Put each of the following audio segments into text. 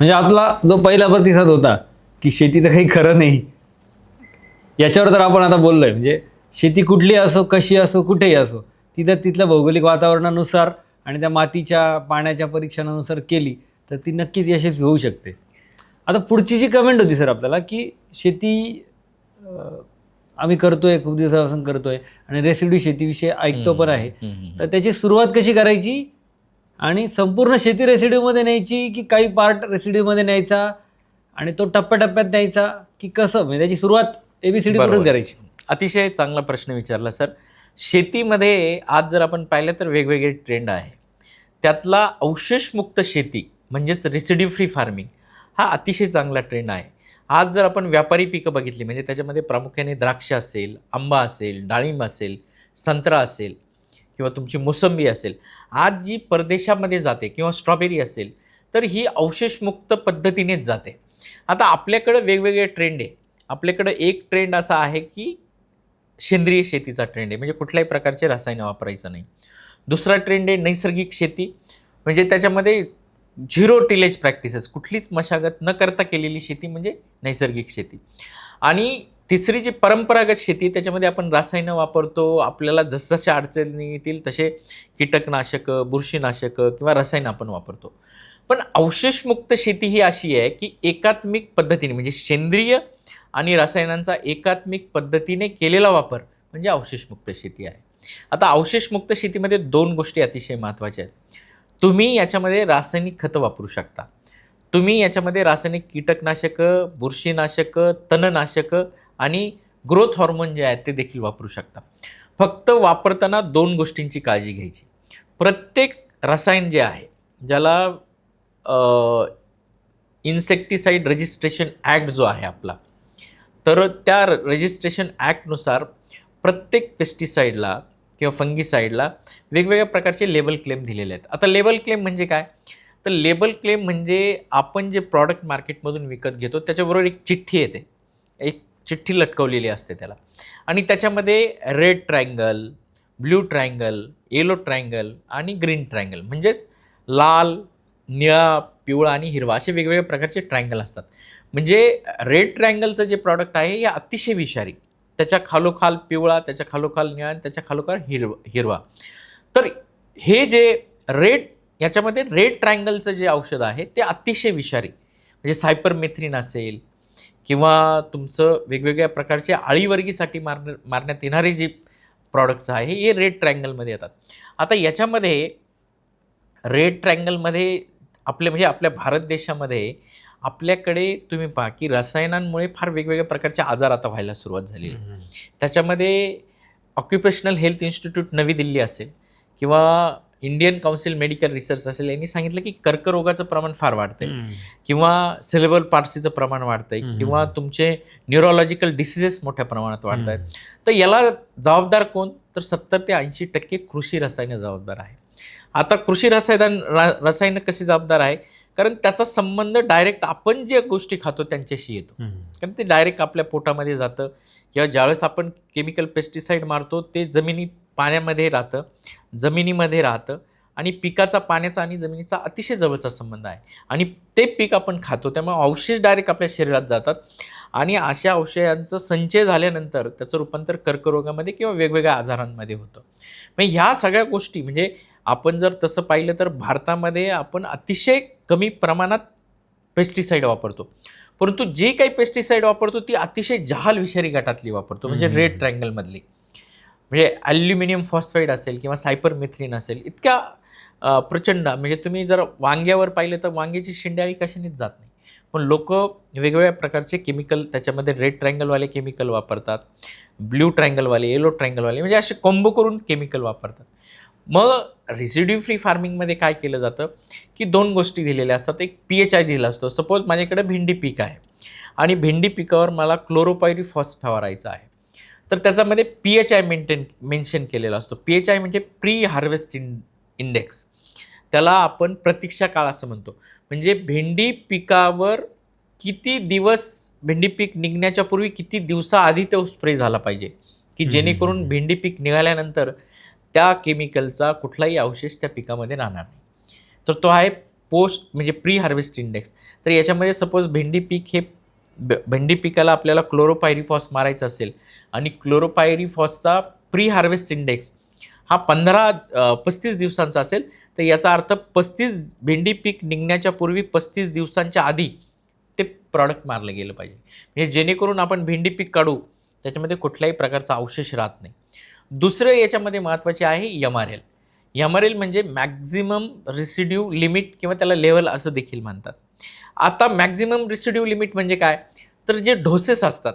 म्हणजे आपला जो पहिला प्रतिसाद होता की शेतीचं काही खरं नाही. याच्यावर तर आपण आता बोललोय म्हणजे शेती कुठली असो कशी असो कुठेही असो तिथं तिथल्या भौगोलिक वातावरणानुसार आणि त्या मातीच्या पाण्याच्या परीक्षणानुसार केली तर ती नक्कीच यशस्वी होऊ शकते. आता पुढची जी कमेंट होती सर आपल्याला की शेती आम्ही करतोय खूप दिवसापासून करतोय आणि रेसिड्यू शेतीविषयी ऐकतो पण आहे. तर त्याची सुरुवात कशी करायची? आणि संपूर्ण शेती रेसिड्यूमध्ये न्यायची की काही पार्ट रेसिड्यूमध्ये न्यायचा आणि तो टप्प्याटप्प्यात न्यायचा की कसं? म्हणजे त्याची सुरुवात एबीसीडी कुठून. करायची. अतिशय चांगला प्रश्न विचारला सर. शेतीमध्ये आज जर आपण पाहिलं तर वेगवेगळे ट्रेंड आहे. त्यातला अवशेषमुक्त शेती म्हणजेच रेसिड्यू फ्री फार्मिंग हा अतिशय चांगला ट्रेंड आहे. आज जर आपण व्यापारी पिकं बघितली म्हणजे त्याच्यामध्ये प्रामुख्याने द्राक्ष असेल आंबा असेल डाळिंब असेल संत्रा असेल किंवा तुमची मोसंबी असेल आज जी परदेशामध्ये जाते किंवा स्ट्रॉबेरी असेल तर ही अवशेषमुक्त पद्धतीनेच जाते. आता आपल्याकडं वेगवेगळे ट्रेंड आहे. आपल्याकडं एक ट्रेंड असा आहे की सेंद्रिय शेतीचा ट्रेंड आहे. म्हणजे कुठल्याही प्रकारचे रसायनं वापरायचं नाही. दुसरा ट्रेंड आहे नैसर्गिक शेती. म्हणजे त्याच्यामध्ये झिरो टिलेज प्रॅक्टिसेस कुठलीच मशागत न करता केलेली शेती म्हणजे नैसर्गिक शेती. आणि तिसरी जी परंपरागत शेती त्याच्यामध्ये आपण रसायनं वापरतो. आपल्याला जसजशा अडचणी येतील तसे कीटकनाशकं बुरशीनाशकं किंवा रसायनं आपण वापरतो. पण अवशेषमुक्त शेती ही अशी आहे की एकात्मिक पद्धतीने म्हणजे सेंद्रिय आणि रसायनांचा एकात्मिक पद्धतीने केलेला वापर म्हणजे अवशेषमुक्त शेती आहे. आता अवशेषमुक्त शेतीमध्ये दोन गोष्टी अतिशय महत्त्वाच्या आहेत. तुम्ही याच्यामध्ये रासायनिक खतं वापरू शकता. तुम्ही याच्यामध्ये रासायनिक कीटकनाशकं बुरशीनाशकं तणनाशकं आणि ग्रोथ हॉर्मोन जे आहेत ते देखील वापरू शकता. फक्त वापरताना दोन गोष्टींची काळजी घ्यायची. प्रत्येक रसायन जे आहे ज्याला इन्सेक्टिसाईड रजिस्ट्रेशन ॲक्ट जो आहे आपला तर त्या रजिस्ट्रेशन ॲक्टनुसार प्रत्येक पेस्टिसाईडला किंवा फंगीसाईडला वेगवेगळ्या प्रकारचे लेबल क्लेम दिलेले आहेत. आता लेबल क्लेम म्हणजे काय? तर लेबल क्लेम म्हणजे आपण जे प्रॉडक्ट मार्केटमधून विकत घेतो त्याच्याबरोबर एक चिठ्ठी येते. एक चिठ्ठी लटकवलेली असते त्याला. आणि त्याच्यामध्ये red triangle blue triangle yellow triangle आणि ग्रीन ट्रायंगल म्हणजेच लाल निळा पिवळा आणि हिरवा असे वेगवेगळ्या प्रकारचे ट्रायंगल असतात. म्हणजे रेड ट्रायंगलचं जे प्रॉडक्ट आहे हे अतिशय विषारी. त्याच्या खालोखाल पिवळा त्याच्या खालोखाल निळा आणि त्याच्या खालोखाल हिरव हिरवा. तर हे जे रेड याच्यामध्ये रेड ट्रायंगलचं जे औषध आहे ते अतिशय विषारी. म्हणजे सायपरमेथ्रिन असेल किंवा तुमचं वेगवेगळ्या प्रकारचे आळीवर्गीसाठी मारण्या मारण्यात येणारे जे प्रॉडक्ट्स आहे हे रेड ट्रायंगलमध्ये येतात आता याच्यामध्ये रेड ट्रायंगलमध्ये आपले म्हणजे आपल्या भारत देशामध्ये आपल्याकडे तुम्ही पहा की रसायनांमुळे फार वेगवेगळ्या प्रकारचे आजार आता व्हायला सुरुवात झालेली आहे. त्याच्यामध्ये ऑक्युपेशनल हेल्थ इन्स्टिट्यूट नवी दिल्ली असेल किंवा इंडियन काउन्सिल मेडिकल रिसर्च असेल यांनी सांगितलं की कर्करोगाचं प्रमाण फार वाढतंय. किंवा सेलेबल पार्सीचं प्रमाण वाढतंय. किंवा तुमचे न्यूरोलॉजिकल डिसिजेस मोठ्या प्रमाणात वाढत आहेत तर याला जबाबदार कोण? तर सत्तर ते ऐंशी टक्के कृषी रसायनं जबाबदार आहे आता कृषी रसायन रसायनं कशी जबाबदार आहे? कारण त्याचा संबंध डायरेक्ट आपण जे गोष्टी खातो त्यांच्याशी येतो. कारण ते डायरेक्ट आपल्या पोटामध्ये जातं. किंवा ज्यावेळेस आपण केमिकल पेस्टिसाईड मारतो ते जमिनीत पाण्यामध्ये राहतं जमिनीमध्ये राहतं आणि पिकाचा पाण्याचा आणि जमिनीचा अतिशय जवळचा संबंध आहे. आणि ते पीक आपण खातो त्यामुळे अवशेष डायरेक्ट आपल्या शरीरात जातात. आणि अशा औषधांचं संचय झाल्यानंतर त्याचं रूपांतर कर्करोगामध्ये किंवा वेगवेगळ्या आजारांमध्ये होतं. मग ह्या सगळ्या गोष्टी म्हणजे आपण जर तसं पाहिलं तर भारतामध्ये आपण अतिशय कमी प्रमाणात पेस्टिसाईड वापरतो. परंतु जे काही पेस्टिसाईड वापरतो ती अतिशय जहाल विषारी गटातली वापरतो म्हणजे. रेड ट्रायंगलमधली म्हणजे ॲल्युमिनियम फॉस्फाईड असेल किंवा सायपरमेथ्रिन असेल इतक्या प्रचंड म्हणजे तुम्ही जर वांग्यावर पाहिलं तर वांग्याची शिंड्याळी कशानेच जात नाही. पण लोक वेगवेगळ्या प्रकारचे केमिकल त्याच्यामध्ये रेड ट्रँगलवाले केमिकल वापरतात ब्ल्यू ट्रँगलवाले येलो ट्रँगलवाले म्हणजे असे कॉम्बो करून केमिकल वापरतात. मग रेसिड्यू फ्री फार्मिंगमध्ये काय केलं जातं की दोन गोष्टी दिलेल्या असतात. एक पी एच आय दिला असतो. सपोज माझ्याकडे भेंडी पीक आहे आणि भेंडी पिकावर मला क्लोरोपायरी फवारायचं आहे. तर त्याच्यामध्ये P H I maintain mention केलेला असतो. पी एच आय म्हणजे प्री हार्वेस्ट इन इंडेक्स. त्याला आपण प्रतीक्षा काळ असं म्हणतो. म्हणजे भेंडी पिकावर किती दिवस भेंडी पीक निघण्याच्या पूर्वी किती दिवसाआधी तो स्प्रे झाला पाहिजे? की. जेणेकरून भेंडी पीक निघाल्यानंतर त्या केमिकलचा कुठलाही अवशेष त्या पिकामध्ये राहणार नाही. तर तो आहे पोस्ट म्हणजे प्री हार्वेस्ट इंडेक्स. तर याच्यामध्ये सपोज भेंडी पीक हे ब- भेंडी पिकाला आपल्याला क्लोरोपायरीफॉस मारायचं असेल आणि क्लोरोपायरीफॉसचा प्री हार्वेस्ट इंडेक्स हा पंधरा पस्तीस दिवसांचा असेल तर याचा अर्थ पस्तीस भेंडी पीक निघण्याच्या पूर्वी पस्तीस दिवसांच्या आधी ते प्रॉडक्ट मारलं गेलं पाहिजे. म्हणजे जेणेकरून आपण भेंडी पीक काढू त्याच्यामध्ये कुठल्याही प्रकारचा अवशेष राहत नाही. दुसरं याच्यामध्ये महत्त्वाचे आहे M R L M R L म्हणजे मॅक्झिमम रिसिड्यू लिमिट किंवा त्याला लेवल असं देखील म्हणतात. आता मॅक्झिमम रिसिड्यू लिमिट म्हणजे काय? तर जे ढोसेस असतात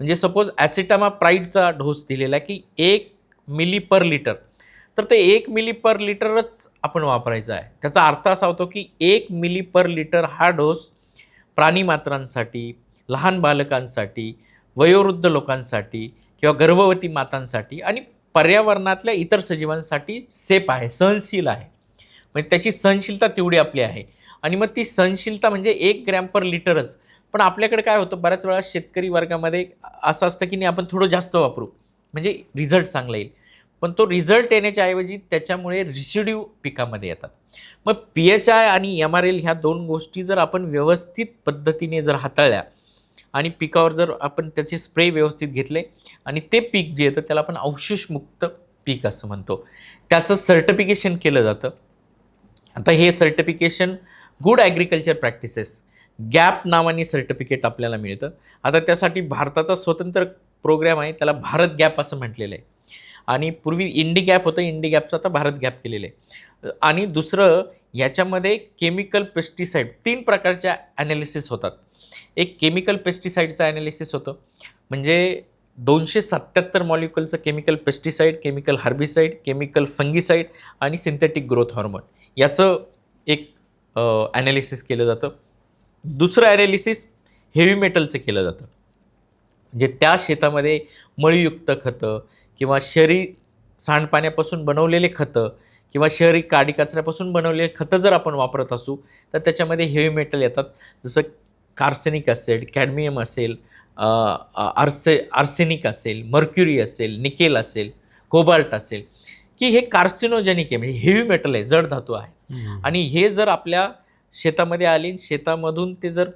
म्हणजे सपोज ॲसिटामा प्राईडचा ढोस दिलेला आहे की एक मिली पर लिटर तर ते एक मिली पर लिटरच आपण वापरायचं आहे. त्याचा अर्थ असा होतो की एक मिली पर लिटर हा डोस प्राणीमात्रांसाठी लहान बालकांसाठी वयोवृद्ध लोकांसाठी किंवा गर्भवती मातांसाठी आणि पर्यावरणातल्या इतर सजीवांसाठी सेफ आहे सहनशील आहे. म्हणजे त्याची सहनशीलता तेवढी आपली आहे. आणि मग ती सहनशीलता म्हणजे एक ग्रॅम पर लिटरच. पण आपल्याकडे काय होतं बऱ्याच वेळा शेतकरी वर्गामध्ये असं असतं की नाही आपण थोडं जास्त वापरू. म्हणजे रिझल्ट चांगला येईल. पण तो रिझल्ट येण्याच्या ऐवजी त्याच्यामुळे रिसिड्यू पिकामध्ये येतात. मग पी एच आय आणि एम आर एल ह्या दोन गोष्टी जर आपण व्यवस्थित पद्धतीने जर हाताळल्या आणि पिकावर जर आपण त्याचे स्प्रे व्यवस्थित घेतले आणि ते पीक जे येतं त्याला आपण अवशेषमुक्त पीक असं म्हणतो. त्याचं सर्टिफिकेशन केलं जातं. आता हे certification good agriculture practices GAP नावाने सर्टिफिकेट आपल्याला मिळतं. आता त्यासाठी भारताचा स्वतंत्र प्रोग्राम आहे त्याला भारत गॅप असं म्हटलेलं आहे. आणि पूर्वी इंडी गॅप होतं इंडी गॅपचं आता भारत गॅप केलेलं आहे. आणि दुसरं याच्यामध्ये केमिकल पेस्टिसाईड तीन प्रकारच्या ॲनालिसिस होतात. एक केमिकल पेस्टिसाईडचं ॲनालिसिस होतं. म्हणजे दोनशे सत्त्याहत्तर मॉलिक्युलचं chemical pesticide chemical herbicide chemical fungicide आणि सिंथेटिक ग्रोथ हॉर्मोन याचं एक ॲनालिसिस केलं जातं. दुसरं ॲनालिसिस हेवी मेटलचं केलं जातं. म्हणजे त्या शेतामध्ये मळीयुक्त खतं किंवा शहरी सांडपाण्यापासून बनवलेले खतं किंवा शहरी काडी कचऱ्यापासून बनवलेले खतं जर आपण वापरत असू तर त्याच्यामध्ये हेवी मेटल येतात. जसं कार्सेनिक असेल कॅडमियम असेल आर्से आर्सेनिक असेल मर्क्युरी असेल निकेल असेल कोबाल्ट असेल की हे कार्सिनोजेनिक आहे म्हणजे हेवी मेटल आहे जड धातू आहे. आणि हे जर आपल्या शेतामध्ये आले शेतामधून ते जर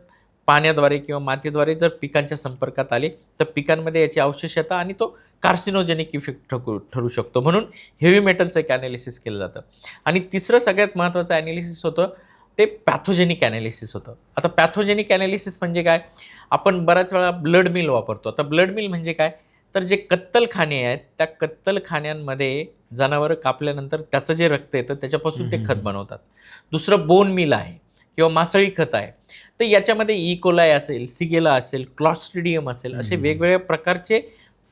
पाण्याद्वारे किंवा मातीद्वारे जर पिकांच्या संपर्कात आले तर पिकांमध्ये याचे अवशेष येतात आणि तो कार्सिनोजेनिक इफेक्ट ठरू ठरू शकतो. म्हणून हेवी मेटलचं एक ॲनालिसिस केलं जातं. आणि तिसरं सगळ्यात महत्त्वाचं ॲनालिसिस होतं ते पॅथोजेनिक ॲनालिसिस होतं. आता पॅथोजेनिक ॲनालिसिस म्हणजे काय? आपण बऱ्याच वेळा ब्लड मिल वापरतो. आता ब्लड मिल म्हणजे काय? तर जे कत्तलखाने आहेत त्या कत्तलखान्यांमध्ये जनावरं कापल्यानंतर त्याचं जे रक्त येतं त्याच्यापासून ते खत बनवतात. दुसरं बोन मिल आहे किंवा मासळी खत आहे. तर याच्यामध्ये इकोलाय असेल सिगेला असेल क्लॉस्ट्रिडियम असेल असे. वेगवेगळ्या प्रकारचे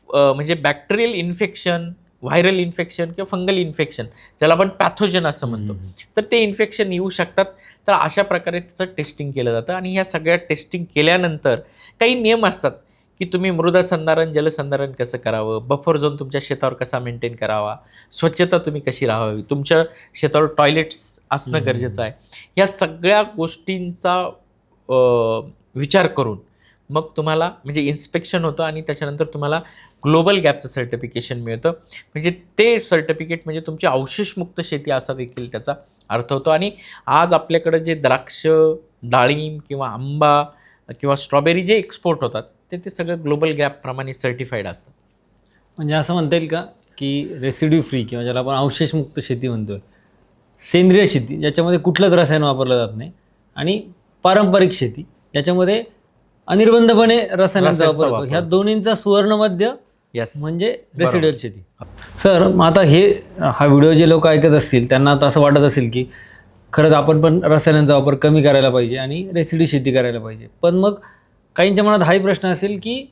म्हणजे बॅक्टेरियल इन्फेक्शन व्हायरल इन्फेक्शन किंवा फंगल इन्फेक्शन ज्याला आपण पॅथोजन असं म्हणतो. तर ते इन्फेक्शन येऊ शकतात. तर अशा प्रकारे त्याचं टेस्टिंग केलं जातं. आणि ह्या सगळ्या टेस्टिंग केल्यानंतर काही नियम असतात. की तुम्ही मृदा संधारण जलसंधारण कसं करावं? बफर झोन तुमच्या शेतावर कसा मेंटेन करावा? स्वच्छता तुम्ही कशी राहावी? तुमच्या शेतावर टॉयलेट्स असणं. गरजेचं आहे. या सगळ्या गोष्टींचा विचार करून मग तुम्हाला म्हणजे इन्स्पेक्शन होतं आणि त्याच्यानंतर तुम्हाला ग्लोबल गॅपचं सर्टिफिकेशन मिळतं. म्हणजे ते सर्टिफिकेट म्हणजे तुमची अवशेषमुक्त शेती असा देखील त्याचा अर्थ होतो. आणि आज आपल्याकडं जे द्राक्ष डाळिंब किंवा आंबा किंवा स्ट्रॉबेरी जे एक्सपोर्ट होतात ते ते सगळं ग्लोबल गॅपप्रमाणे सर्टिफाईड असतं. म्हणजे असं म्हणता येईल का? की रेसिड्यू फ्री किंवा ज्याला आपण अवशेषमुक्त शेती म्हणतोय. सेंद्रिय शेती ज्याच्यामध्ये कुठलंच रसायन वापरलं जात नाही. आणि पारंपरिक शेती ज्याच्यामध्ये अनिर्बंधपणे रसायनांचा वापर होतो. ह्या दोन्हींचा सुवर्ण मध्य येस म्हणजे रेसिड्युअल शेती. सर मग आता हे हा व्हिडिओ जे लोक ऐकत असतील त्यांना आता असं वाटत असेल की खरंच आपण पण रसायनांचा वापर कमी करायला पाहिजे आणि रेसिड्यू शेती करायला पाहिजे. पण मग काहींच्या मनात हाही प्रश्न असेल की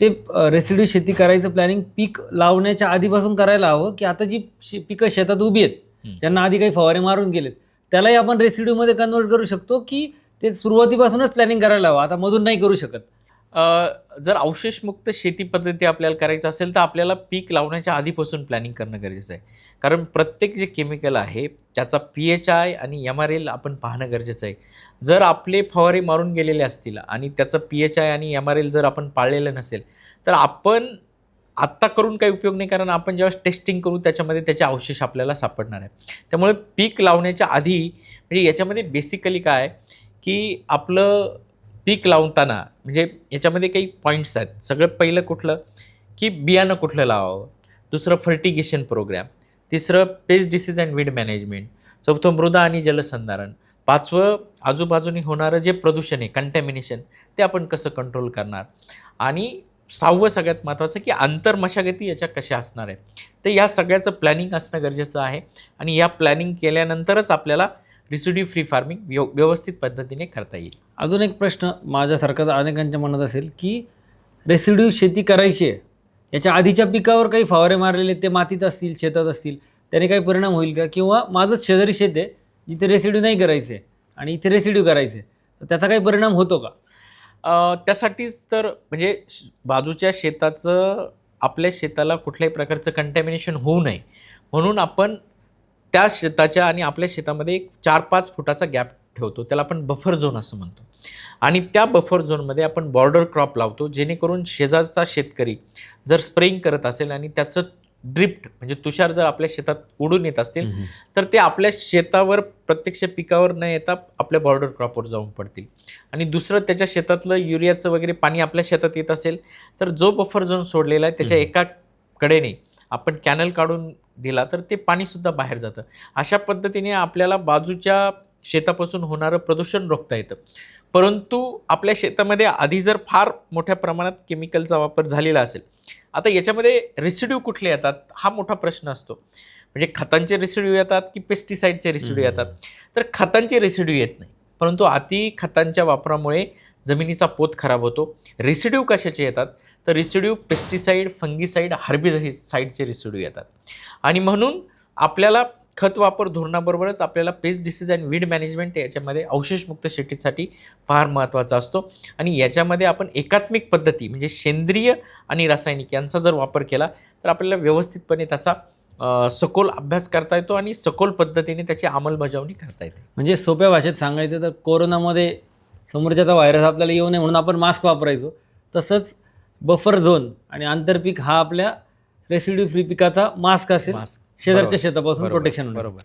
ते रेसिड्यू शेती करायचं प्लॅनिंग पीक लावण्याच्या आधीपासून करायला हवं की आता जी शे पिकं शेतात उभी आहेत. ज्यांना आधी काही फवारे मारून गेलेत त्यालाही आपण रेसिड्यूमध्ये कन्वर्ट करू शकतो की ते सुरुवातीपासूनच प्लॅनिंग करायला हवं. आता मधून नाही करू शकत. जर अवशेषमुक्त शेती पद्धती आपल्याला करायचं असेल तर आपल्याला पीक लावण्याच्या आधीपासून प्लॅनिंग करणं गरजेचं आहे. कारण प्रत्येक जे केमिकल आहे त्याचा पी एच आय आणि एम आर एल आपण पाहणं गरजेचं आहे. जर आपले फवारे मारून गेलेले असतील आणि त्याचं पी एच आय आणि एम आर एल जर आपण पाळलेलं नसेल तर आपण आत्ता करून काही उपयोग नाही कारण आपण जेव्हा टेस्टिंग करू त्याच्यामध्ये त्याचे अवशेष आपल्याला सापडणार आहे त्यामुळे पीक लावण्याच्या आधी म्हणजे याच्यामध्ये बेसिकली काय की आपलं पीक लावताना म्हणजे याच्यामध्ये काही पॉईंट्स आहेत. सगळं पहिलं कुठलं की बियाणं कुठलं लावावं. दुसरं फर्टिगेशन प्रोग्रॅम तिसरं pest disease and weed management चौथं मृदा आणि जलसंधारण. पाचवं आजूबाजूने होणारं जे प्रदूषण आहे कंटॅमिनेशन ते आपण कसं कंट्रोल करणार? आणि सहावं सगळ्यात महत्त्वाचं की आंतर मशागती याच्या कशा असणार आहे तर या सगळ्याचं प्लॅनिंग असणं गरजेचं आहे. आणि या प्लॅनिंग केल्यानंतरच आपल्याला रिसिड्यू फ्री फार्मिंग व्यव व्यवस्थित पद्धतीने करता येईल. अजून एक प्रश्न माझ्यासारखाच अनेकांच्या मनात असेल की रेसिड्यू शेती करायची आहे. याच्या आधीच्या पिकावर काही फवारे मारलेले ते मातीत असतील शेतात असतील त्याने काही परिणाम होईल का? किंवा माझंच शेजारी शेत आहे जिथे रेसिड्यू नाही करायचे आणि इथे रेसिड्यू करायचे तर त्याचा काही परिणाम होतो का? त्यासाठीच तर म्हणजे बाजूच्या शेताचं आपल्या शेताला कुठल्याही प्रकारचं कंटॅमिनेशन होऊ नये. म्हणून आपण त्या शेताच्या आणि आपल्या शेतामध्ये एक चार पाच फुटाचा गॅप ठेवतो त्याला आपण बफर झोन असं म्हणतो. आणि त्या बफर झोनमध्ये आपण बॉर्डर क्रॉप लावतो जेणेकरून शेजारचा शेतकरी जर स्प्रेइंग करत असेल आणि त्याचं ड्रिफ्ट म्हणजे तुषार जर आपल्या शेतात उडून येत असतील तर ते आपल्या शेतावर प्रत्यक्ष पिकावर न येता आपल्या बॉर्डर क्रॉपवर जाऊन पडतील. आणि दुसरं त्याच्या शेतातलं युरियाचं वगैरे पाणी आपल्या शेतात येत असेल तर जो बफर झोन सोडलेला आहे त्याच्या एका कडेने आपण कॅनल काढून दिला तर ते पाणीसुद्धा बाहेर जातं. अशा पद्धतीने आपल्याला बाजूच्या शेतापासून होणारं प्रदूषण रोखता येतं. परंतु आपल्या शेतामध्ये आधी जर फार मोठ्या प्रमाणात केमिकलचा वापर झालेला असेल आता याच्यामध्ये रेसिड्यू कुठले येतात? हा मोठा प्रश्न असतो. म्हणजे खतांचे रेसिड्यू येतात की पेस्टिसाईडचे रेसिड्यू येतात? तर खतांचे रेसिड्यू येत नाही. परंतु अति खतांच्या वापरामुळे जमिनीचा पोत खराब होतो. रेसिड्यू कशाचे येतात? तर रेसिड्यू पेस्टिसाईड फंगीसाईड हार्बिसाईडचे रेसिड्यू येतात. आणि म्हणून आपल्याला खत वापर धोरणाबरोबरच आपल्याला pest disease and weed management याच्यामध्ये अवशेषमुक्त शेतीसाठी फार महत्त्वाचा असतो. आणि याच्यामध्ये आपण एकात्मिक पद्धती म्हणजे सेंद्रिय आणि रासायनिक यांचा जर वापर केला तर आपल्याला व्यवस्थितपणे त्याचा सखोल अभ्यास करता येतो आणि सखोल पद्धतीने त्याची अंमलबजावणी करता येते. म्हणजे सोप्या भाषेत सांगायचं तर कोरोनामध्ये समोरच्याचा व्हायरस आपल्याला येऊ नये म्हणून आपण मास्क वापरायचो. तसंच बफर झोन आणि आंतरपीक हा आपल्या रेसिड्यू फ्री पिकाचा मास्क असेल. मास्क शेजारच्या. शेतापासून बरोबर. प्रोटेक्शन बरोबर